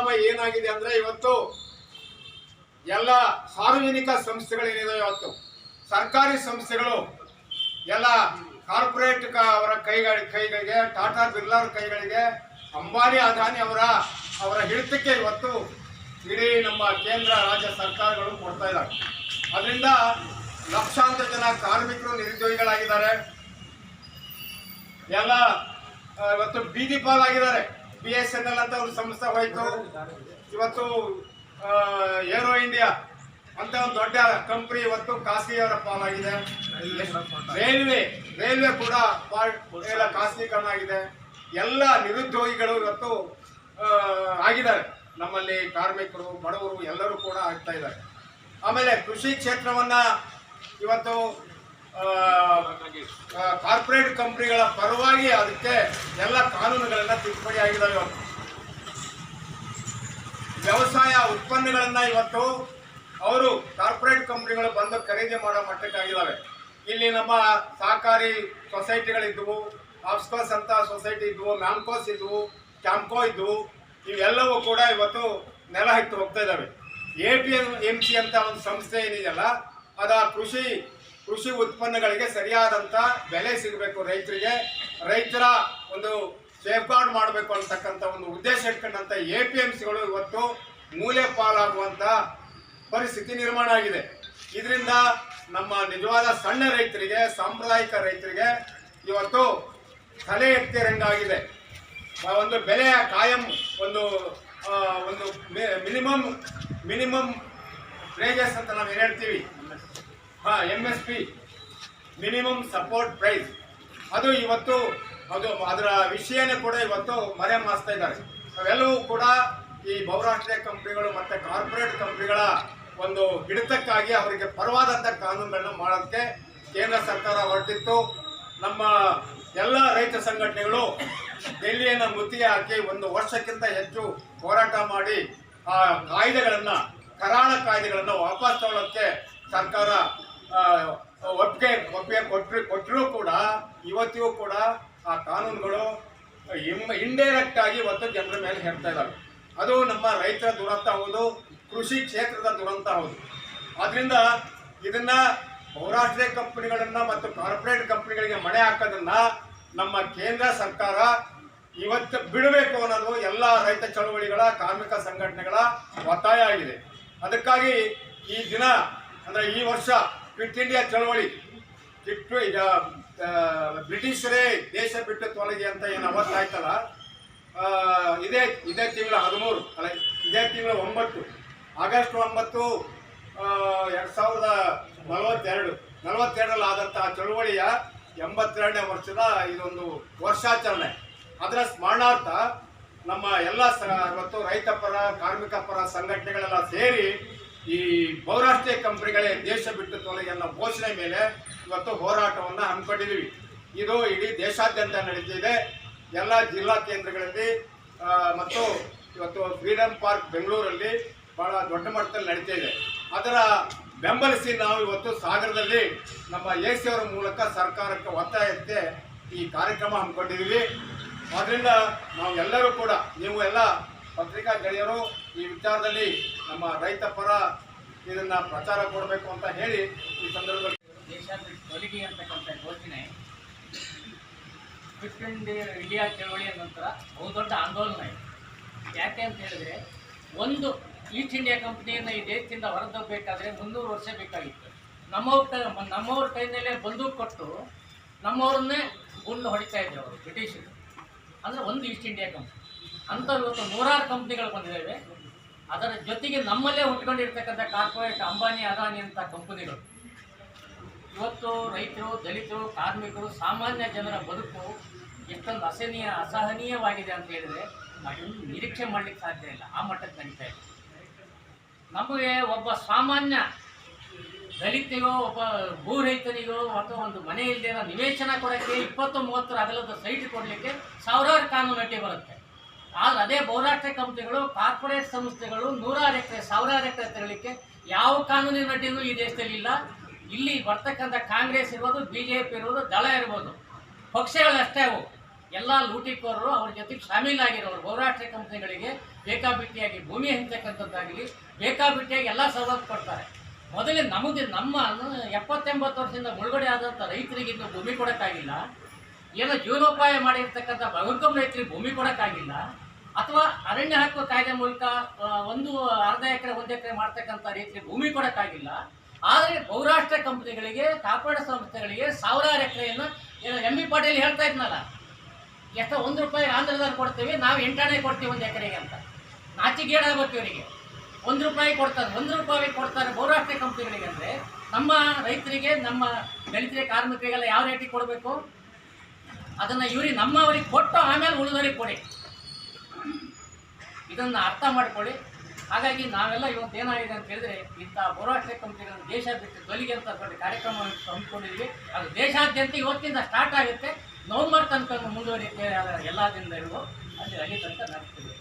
ಪರಿಣಾಮ ಏನಾಗಿದೆ ಅಂದ್ರೆ ಇವತ್ತು ಎಲ್ಲ ಸಾರ್ವಜನಿಕ ಸಂಸ್ಥೆಗಳೇನಿದೆ ಇವತ್ತು? ಸರ್ಕಾರಿ ಸಂಸ್ಥೆಗಳು, ಎಲ್ಲ ಕಾರ್ಪೊರೇಟ್ ಅವರ ಕೈಗಳ ಕೈಗಳಿಗೆ, ಟಾಟಾ ಬಿರ್ಲಾ ಕೈಗಳಿಗೆ, ಅಂಬಾನಿ ಅದಾನಿ ಅವರ ಅವರ ಹಿಡಿತಕ್ಕೆ ಇವತ್ತು ಇಡೀ ನಮ್ಮ ಕೇಂದ್ರ, ರಾಜ್ಯ ಸರ್ಕಾರಗಳು ಕೊಡ್ತಾ ಇದ್ದಾರೆ. ಅದರಿಂದ ಲಕ್ಷಾಂತರ ಜನ ಕಾರ್ಮಿಕರು ನಿರುದ್ಯೋಗಿಗಳಾಗಿದ್ದಾರೆ. ಎಲ್ಲ ಇವತ್ತು ಬೀದಿ ಪಾಲಾಗಿದ್ದಾರೆ. ಬಿ ಎಸ್ ಎನ್ ಎಲ್ ಅಂತ ಒಂದು ಸಂಸ್ಥೆ ಹೋಯಿತು. ಇವತ್ತು ಏರೋ ಇಂಡಿಯಾ ಅಂತ ಒಂದು ದೊಡ್ಡ ಕಂಪ್ನಿ ಇವತ್ತು ಖಾಸಗಿಯವರ ಪಾಲಾಗಿದೆ. ರೈಲ್ವೆ ರೈಲ್ವೆ ಕೂಡ ಎಲ್ಲ ಖಾಸಗೀಕರಣ ಆಗಿದೆ. ಎಲ್ಲ ನಿರುದ್ಯೋಗಿಗಳು ಇವತ್ತು ಆಗಿದ್ದಾರೆ. ನಮ್ಮಲ್ಲಿ ಕಾರ್ಮಿಕರು, ಬಡವರು ಎಲ್ಲರೂ ಕೂಡ ಆಗ್ತಾ ಇದ್ದಾರೆ. ಆಮೇಲೆ ಕೃಷಿ ಕ್ಷೇತ್ರವನ್ನ ಇವತ್ತು ಕಾರ್ಪೊರೇಟ್ ಕಂಪ್ನಿಗಳ ಪರವಾಗಿ ಅದಕ್ಕೆ ಎಲ್ಲ ಕಾನೂನುಗಳನ್ನ ತಿದ್ದುಪಡಿ ಆಗಿದ್ದಾವೆ ಇವತ್ತು. ವ್ಯವಸಾಯ ಉತ್ಪನ್ನಗಳನ್ನ ಇವತ್ತು ಅವರು ಕಾರ್ಪೊರೇಟ್ ಕಂಪ್ನಿಗಳು ಬಂದು ಖರೀದಿ ಮಾಡೋ ಮಟ್ಟಕ್ಕಾಗಿದ್ದಾವೆ ಇಲ್ಲಿ ನಮ್ಮ ಸಹಕಾರಿ ಸೊಸೈಟಿಗಳಿದ್ದವು ಆಫ್ಸ್ಕೋಸ್ ಅಂತ ಸೊಸೈಟಿ ಇದ್ವು, ಮ್ಯಾಮ್ಕೋಸ್ ಇದ್ವು, ಕ್ಯಾಂಪ್ಕೋ ಇದ್ವು, ಇವೆಲ್ಲವೂ ಕೂಡ ಇವತ್ತು ನೆಲ ಹಿಟ್ಟು ಹೋಗ್ತಾ ಇದ್ದಾವೆ A P M M C ಅಂತ ಒಂದು ಸಂಸ್ಥೆ ಏನಿದೆಯಲ್ಲ, ಅದು ಕೃಷಿ ಕೃಷಿ ಉತ್ಪನ್ನಗಳಿಗೆ ಸರಿಯಾದಂಥ ಬೆಲೆ ಸಿಗಬೇಕು ರೈತರಿಗೆ. ರೈತರ ಒಂದು ಸೇಫ್ಗಾರ್ಡ್ ಮಾಡಬೇಕು ಅಂತಕ್ಕಂಥ ಒಂದು ಉದ್ದೇಶ ಇಟ್ಕೊಂಡಂಥ ಎ ಪಿ ಎಂ ಸಿಗಳು ಇವತ್ತು ಮೂಲೆ ಪಾಲಾಗುವಂಥ ಪರಿಸ್ಥಿತಿ ನಿರ್ಮಾಣ ಆಗಿದೆ. ಇದರಿಂದ ನಮ್ಮ ನಿಜವಾದ ಸಣ್ಣ ರೈತರಿಗೆ, ಸಾಂಪ್ರದಾಯಿಕ ರೈತರಿಗೆ ಇವತ್ತು ತಲೆ ಎತ್ತಿರಂಗಾಗಿದೆ. ಒಂದು ಬೆಲೆಯ ಕಾಯಂ ಒಂದು ಒಂದು ಮಿನಿಮಮ್ ಮಿನಿಮಮ್ ವೇಜಸ್ ಅಂತ ನಾವು ಏನು ಹೇಳ್ತೀವಿ? ಹಾ M S P minimum support price ಅದು ಇವತ್ತು, ಅದು ಅದರ ವಿಷಯನೇ ಕೂಡ ಇವತ್ತು ಮರೆ ಮಾಸ್ತಾ ಇದ್ದಾರೆ. ಅವೆಲ್ಲವೂ ಕೂಡ ಈ ಬಹುರಾಷ್ಟ್ರೀಯ ಕಂಪ್ನಿಗಳು ಮತ್ತೆ ಕಾರ್ಪೊರೇಟ್ ಕಂಪ್ನಿಗಳ ಒಂದು ಹಿಡಿತಕ್ಕಾಗಿ ಅವರಿಗೆ ಪರವಾದಂಥ ಕಾನೂನುಗಳನ್ನು ಮಾಡೋದಕ್ಕೆ ಕೇಂದ್ರ ಸರ್ಕಾರ ಹೊರಟಿತ್ತು. ನಮ್ಮ ಎಲ್ಲ ರೈತ ಸಂಘಟನೆಗಳು ಡೆಲ್ಲಿಯನ್ನು ಮುತ್ತಿಗೆ ಹಾಕಿ ಒಂದು ವರ್ಷಕ್ಕಿಂತ ಹೆಚ್ಚು ಹೋರಾಟ ಮಾಡಿ ಆ ಕಾಯ್ದೆಗಳನ್ನು, ಕರಾಳ ಕಾಯ್ದೆಗಳನ್ನು ವಾಪಸ್ ತಗೊಳ್ಳೋಕ್ಕೆ ಸರ್ಕಾರ ಒಪ್ಪಿಗೆ ಒಪ್ಪಿಗೆ ಕೊಟ್ಟರು ಕೊಟ್ಟರೂ ಕೂಡ, ಇವತ್ತಿಗೂ ಕೂಡ ಆ ಕಾನೂನುಗಳು ಇಂಡೈರೆಕ್ಟ್ ಆಗಿ ಇವತ್ತು ಜನರ ಮೇಲೆ ಹೇಳ್ತಾ ಇದ್ದಾವೆ ಅದು ನಮ್ಮ ರೈತರ ದುರಂತ ಹೌದು, ಕೃಷಿ ಕ್ಷೇತ್ರದ ದುರಂತ ಹೌದು. ಆದ್ದರಿಂದ ಇದನ್ನ ಬಹುರಾಷ್ಟ್ರೀಯ ಕಂಪನಿಗಳನ್ನ ಮತ್ತು ಕಾರ್ಪೊರೇಟ್ ಕಂಪನಿಗಳಿಗೆ ಮಣೆ ಹಾಕೋದನ್ನ ನಮ್ಮ ಕೇಂದ್ರ ಸರ್ಕಾರ ಇವತ್ತು ಬಿಡಬೇಕು ಅನ್ನೋದು ಎಲ್ಲ ರೈತ ಚಳವಳಿಗಳ, ಕಾರ್ಮಿಕ ಸಂಘಟನೆಗಳ ಒತ್ತಾಯ ಆಗಿದೆ. ಅದಕ್ಕಾಗಿ ಈ ದಿನ, ಅಂದ್ರೆ ಈ ವರ್ಷ ಕ್ವಿಟ್ ಇಂಡಿಯಾ ಚಳವಳಿ. ಕಿಟ್ಟು ಈಗ ಬ್ರಿಟಿಷರೇ ದೇಶ ಬಿಟ್ಟು ತೊಲಗಿ ಅಂತ ಏನು ಅವತ್ತಾಯ್ತಲ್ಲ ಆಯ್ತಲ್ಲ ಇದೇ ಇದೇ ತಿಂಗಳ ಹದಿಮೂರು, ಅಲ್ಲ, ಇದೇ ತಿಂಗಳ ಒಂಬತ್ತು. ಆಗಸ್ಟ್ ಒಂಬತ್ತು ಎರಡು ಸಾವಿರದ ನಲವತ್ತೆರಡು. ನಲವತ್ತೆರಡರಲ್ಲಿ ಆದಂತಹ ಚಳುವಳಿಯ ಎಂಬತ್ತೆರಡನೇ ವರ್ಷದ ಇದೊಂದು ವರ್ಷಾಚರಣೆ. ಅದರ ಸ್ಮರಣಾರ್ಥ ನಮ್ಮ ಎಲ್ಲ ಸ, ಇವತ್ತು ರೈತ ಪರ, ಕಾರ್ಮಿಕ ಪರ ಸಂಘಟನೆಗಳೆಲ್ಲ ಸೇರಿ ಈ ಬಹುರಾಷ್ಟ್ರೀಯ ಕಂಪನಿಗಳೇ ದೇಶ ಬಿಟ್ಟು ತೊಲಗಿ ಎಲ್ಲ ಘೋಷಣೆ ಮೇಲೆ ಇವತ್ತು ಹೋರಾಟವನ್ನು ಹಮ್ಮಿಕೊಂಡಿದ್ದೀವಿ. ಇದು ಇಡೀ ದೇಶಾದ್ಯಂತ ನಡೀತಿದೆ ಎಲ್ಲ ಜಿಲ್ಲಾ ಕೇಂದ್ರಗಳಲ್ಲಿ ಮತ್ತು ಇವತ್ತು ಫ್ರೀಡಮ್ ಪಾರ್ಕ್ ಬೆಂಗಳೂರಲ್ಲಿ ಬಹಳ ದೊಡ್ಡ ಮಟ್ಟದಲ್ಲಿ ನಡೀತಾ ಇದೆ. ಅದರ ಬೆಂಬಲಿಸಿ ನಾವು ಇವತ್ತು ಸಾಗರದಲ್ಲಿ ನಮ್ಮ ಎ ಅವರ ಮೂಲಕ ಸರ್ಕಾರಕ್ಕೆ ಒತ್ತಾಯಕ್ಕೆ ಈ ಕಾರ್ಯಕ್ರಮ ಹಮ್ಮಿಕೊಂಡಿದ್ದೀವಿ. ಆದ್ದರಿಂದ ನಾವು ಎಲ್ಲರೂ ಕೂಡ, ನೀವು ಎಲ್ಲ ಪತ್ರಿಕಾ ಗೆಳೆಯರು, ಈ ವಿಚಾರದಲ್ಲಿ ನಮ್ಮ ರೈತ ಪರ ಇದನ್ನ ಪ್ರಚಾರ ಕೊಡಬೇಕು ಅಂತ ಹೇಳಿ ಈ ಸಂದರ್ಭದಲ್ಲಿ ದೇಶ ಬಿಟ್ಟು ತೊಲಗಿ ಅಂತಕ್ಕಂಥ ಯೋಜನೆ ಫಿಟ್ ಇಂಡಿಯಾ ಇಂಡಿಯಾ ಚಳವಳಿಯ ನಂತರ ಬಹುದೊಡ್ಡ ಆಂದೋಲನ ಇದೆ. ಯಾಕೆ ಅಂತ ಹೇಳಿದ್ರೆ, ಒಂದು ಈಸ್ಟ್ ಇಂಡಿಯಾ ಕಂಪ್ನಿಯನ್ನು ಈ ದೇಶದಿಂದ ಹೊರದೋಗಬೇಕಾದ್ರೆ ಮುನ್ನೂರು ವರ್ಷ ಬೇಕಾಗಿತ್ತು. ನಮ್ಮವ್ರ ಕೈ, ನಮ್ಮವ್ರ ಕೈನಲ್ಲೇ ಬಂದೂಕು ಕೊಟ್ಟು ನಮ್ಮವ್ರನ್ನೇ ಗುಂಡು ಹೊಡಿತಾ ಇದ್ರು ಅವರು ಬ್ರಿಟಿಷರು. ಅಂದರೆ ಒಂದು ಈಸ್ಟ್ ಇಂಡಿಯಾ ಕಂಪ್ನಿ ಅಂತ ಇವತ್ತು ನೂರಾರು ಕಂಪ್ನಿಗಳು ಬಂದಿದ್ದಾವೆ. ಅದರ ಜೊತೆಗೆ ನಮ್ಮಲ್ಲೇ ಹುಟ್ಕೊಂಡಿರ್ತಕ್ಕಂಥ ಕಾರ್ಪೊರೇಟ್ ಅಂಬಾನಿ, ಅದಾನಿ ಅಂತ ಕಂಪನಿಗಳು. ಇವತ್ತು ರೈತರು, ದಲಿತರು, ಕಾರ್ಮಿಕರು, ಸಾಮಾನ್ಯ ಜನರ ಬದುಕು ಎಷ್ಟೊಂದು ಅಸಹನೀಯ, ಅಸಹನೀಯವಾಗಿದೆ ಅಂತ ಹೇಳಿದ್ರೆ ಅದನ್ನು ನಿರೀಕ್ಷೆ ಮಾಡ್ಲಿಕ್ಕೆ ಸಾಧ್ಯ ಇಲ್ಲ. ಆ ಮಟ್ಟಕ್ಕೆ ನಡೀತಾ ಇದೆ. ನಮಗೆ ಒಬ್ಬ ಸಾಮಾನ್ಯ ದಲಿತರಿಗೋ ಒಬ್ಬ ಭೂ ರೈತನಿಗೋ ಅಥವಾ ಒಂದು ಮನೆ ನಿವೇಶನ ಕೊಡೋಕ್ಕೆ ಇಪ್ಪತ್ತು ಮೂವತ್ತರ ಅಗಲದ ಸೈಟ್ ಕೊಡಲಿಕ್ಕೆ ಸಾವಿರಾರು ಕಾನೂನು ಅಡ್ಡಿ ಬರುತ್ತೆ. ಆದ್ರೆ ಅದೇ ಬಹುರಾಷ್ಟ್ರೀಯ ಕಂಪ್ನಿಗಳು, ಕಾರ್ಪೊರೇಟ್ ಸಂಸ್ಥೆಗಳು ನೂರಾರು ಎಕರೆ, ಸಾವಿರಾರು ಎಕರೆ ತರಲಿಕ್ಕೆ ಯಾವ ಕಾನೂನಿನ ಅಡ್ಡಿನೂ ಈ ದೇಶದಲ್ಲಿ ಇಲ್ಲ. ಇಲ್ಲಿ ಬರ್ತಕ್ಕಂಥ ಕಾಂಗ್ರೆಸ್ ಇರ್ಬೋದು ಬಿ ಜೆ ಪಿ ಇರ್ಬೋದು, ದಳ ಇರ್ಬೋದು. ಪಕ್ಷಗಳಷ್ಟೇ ಅವು. ಎಲ್ಲ ಲೂಟಿಕೋರರು ಅವ್ರ ಜೊತೆಗೆ ಶಾಮೀಲಾಗಿರೋರು. ಬಹುರಾಷ್ಟ್ರೀಯ ಕಂಪ್ನಿಗಳಿಗೆ ಬೇಕಾಬಿಟ್ಟಿಯಾಗಿ, ಭೂಮಿ ಹಂಚಕ್ಕಂಥದ್ದಾಗಲಿ ಬೇಕಾಬಿಟ್ಟಿಯಾಗಿ ಎಲ್ಲ ಸವಲತ್ತು ಕೊಡ್ತಾರೆ. ಮೊದಲೇ ನಮಗೆ ನಮ್ಮ ಎಪ್ಪತ್ತೆಂಬತ್ತು ವರ್ಷದಿಂದ ಮುಳುಗಡೆ ಆದಂಥ ರೈತರಿಗೆ ಭೂಮಿ ಕೊಡೋಕ್ಕಾಗಿಲ್ಲ. ಏನೋ ಜೀವನೋಪಾಯ ಮಾಡಿರ್ತಕ್ಕಂಥ ಭಗವಂತಮ್ಮ ರೈತರಿಗೆ ಭೂಮಿ ಕೊಡೋಕ್ಕಾಗಿಲ್ಲ. ಅಥವಾ ಅರಣ್ಯ ಹಾಕುವ ಕಾಯ್ದೆ ಮೂಲಕ ಒಂದು ಅರ್ಧ ಎಕರೆ, ಒಂದು ಎಕರೆ ಮಾಡ್ತಕ್ಕಂಥ ರೈತರಿಗೆ ಭೂಮಿ ಕೊಡೋಕ್ಕಾಗಿಲ್ಲ. ಆದರೆ ಬಹುರಾಷ್ಟ್ರ ಕಂಪನಿಗಳಿಗೆ ಕಾಪಾಡ ಸಂಸ್ಥೆಗಳಿಗೆ ಸಾವಿರಾರು ಎಕರೆಯನ್ನು ಎಂ ಬಿ ಪಾಟೀಲ್ ಹೇಳ್ತಾ ಇದ್ನಲ್ಲ, ಎಷ್ಟೋ ಒಂದು ರೂಪಾಯಿ ಆಂಧ್ರದಲ್ಲಿ ಕೊಡ್ತೀವಿ, ನಾವು ಎಂಟಾಣೆ ಕೊಡ್ತೀವಿ ಒಂದು ಎಕರೆಗೆ ಅಂತ. ನಾಚಿಗೇಡಾಗಬೇಕು ಇವರಿಗೆ? ಒಂದು ರೂಪಾಯಿ ಕೊಡ್ತಾರೆ, ಒಂದು ರೂಪಾಯಿ ಕೊಡ್ತಾರೆ ಬಹುರಾಷ್ಟ್ರೀಯ ಕಂಪ್ನಿಗಳಿಗೆ ಅಂದರೆ, ನಮ್ಮ ರೈತರಿಗೆ, ನಮ್ಮ ದಲಿತರಿಗೆ, ಕಾರ್ಮಿಕರಿಗೆಲ್ಲ ಯಾವ ರೇಟಿಗೆ ಕೊಡಬೇಕು? ಅದನ್ನು ಇವ್ರಿಗೆ ನಮ್ಮವರಿಗೆ ಕೊಟ್ಟು ಆಮೇಲೆ ಉಳಿದವರಿಗೆ ಕೊಡಿ. ಇದನ್ನು ಅರ್ಥ ಮಾಡ್ಕೊಳ್ಳಿ. ಹಾಗಾಗಿ ನಾವೆಲ್ಲ ಇವತ್ತು ಏನಾಗಿದೆ ಅಂತ ಹೇಳಿದ್ರೆ, ಇಂಥ ಹೋರಾಟ ಕಂಪನಿಗಳನ್ನು ದೇಶ ಬಿಟ್ಟು ತೊಲಿಗೆ ಅಂತ ದೊಡ್ಡ ಕಾರ್ಯಕ್ರಮವನ್ನು ಹಮ್ಮಿಕೊಂಡಿದ್ವಿ ಅದು ದೇಶಾದ್ಯಂತ ಇವತ್ತಿಂದ ಸ್ಟಾರ್ಟ್ ಆಗುತ್ತೆ. ನವಂಬರ್ ತನಕ ಮುಂದುವರಿಯುತ್ತೆ. ಎಲ್ಲ ದಿನದಲ್ಲೂ ಅಲ್ಲಿ ಅಲ್ಲಿ ತನಕ ನಡೆಸ್ತೀವಿ